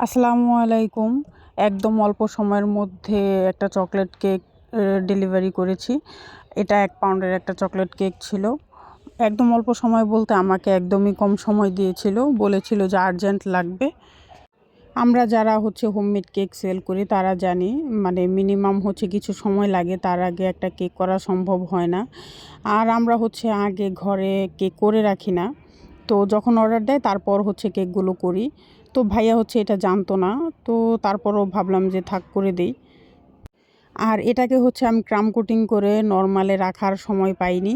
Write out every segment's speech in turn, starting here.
আসসালামু আলাইকুম। একদম অল্প সময়ের মধ্যে একটা চকলেট কেক ডেলিভারি করেছি। এটা এক পাউন্ডের একটা চকলেট কেক ছিল। একদম অল্প সময় বলতে আমাকে একদমই কম সময় দিয়েছিল। বলেছিল যে আর্জেন্ট লাগবে। আমরা যারা হচ্ছে হোমমেড কেক সেল করি, তারা জানি মানে মিনিমাম হচ্ছে কিছু সময় লাগে, তার আগে একটা কেক করা সম্ভব হয় না। আর আমরা হচ্ছে আগে ঘরে কেক করে রাখি না। তো যখন অর্ডার দেয়, তারপর হচ্ছে কেকগুলো করি। তো ভাইয়া হচ্ছে এটা জানতো না, তো তারপরও ভাবলাম যে থাক করে দেই। আর এটাকে হচ্ছে আমি ক্রাম কোটিং করে নর্মালে রাখার সময় পাইনি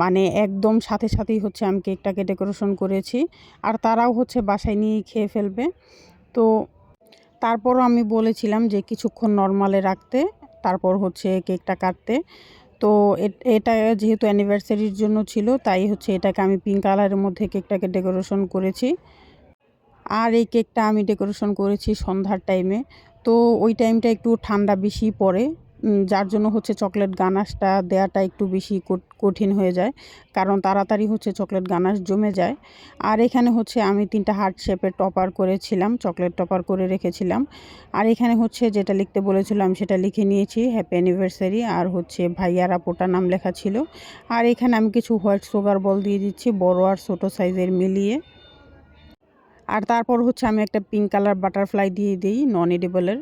মানে একদম সাথে সাথেই হচ্ছে আমি কেকটাকে ডেকোরেশন করেছি, আর তারাও হচ্ছে বাসায় নিয়ে খেয়ে ফেলবে। তো তারপরও আমি বলেছিলাম যে কিছুক্ষণ নর্মালে রাখতে, তারপর হচ্ছে কেকটা কাটতে। তো এটা যেহেতু অ্যানিভার্সারির জন্য ছিল, তাই হচ্ছে এটাকে আমি পিঙ্ক কালারের মধ্যে কেকটাকে ডেকোরেশন করেছি। আর এই কেকটা আমি ডেকোরেশন করেছি সন্ধ্যার টাইমে। তো ওই টাইমটা একটু ঠান্ডা বেশি পড়ে যার জন্য হচ্ছে চকলেট গানাশটা দেওয়াটা একটু বেশি কঠিন হয়ে যায়, কারণ তাড়াতাড়ি হচ্ছে চকলেট গানাশ জমে যায়। আর এখানে হচ্ছে আমি তিনটা হার্ট শেপের টপার করেছিলাম, চকলেট টপার করে রেখেছিলাম। আর এখানে হচ্ছে যেটা লিখতে বলেছিলাম সেটা লিখে নিয়েছি হ্যাপি অ্যানিভার্সারি আর হচ্ছে ভাইয়ার আপোটার নাম লেখা ছিল। আর এখানে আমি কিছু হোয়াইট সুগার বল দিয়ে দিচ্ছি, বড় আর ছোটো সাইজের মিলিয়ে। আর তারপর হচ্ছে আমি একটা পিঙ্ক কালার বাটারফ্লাই দিয়ে দিই নন এডিবলের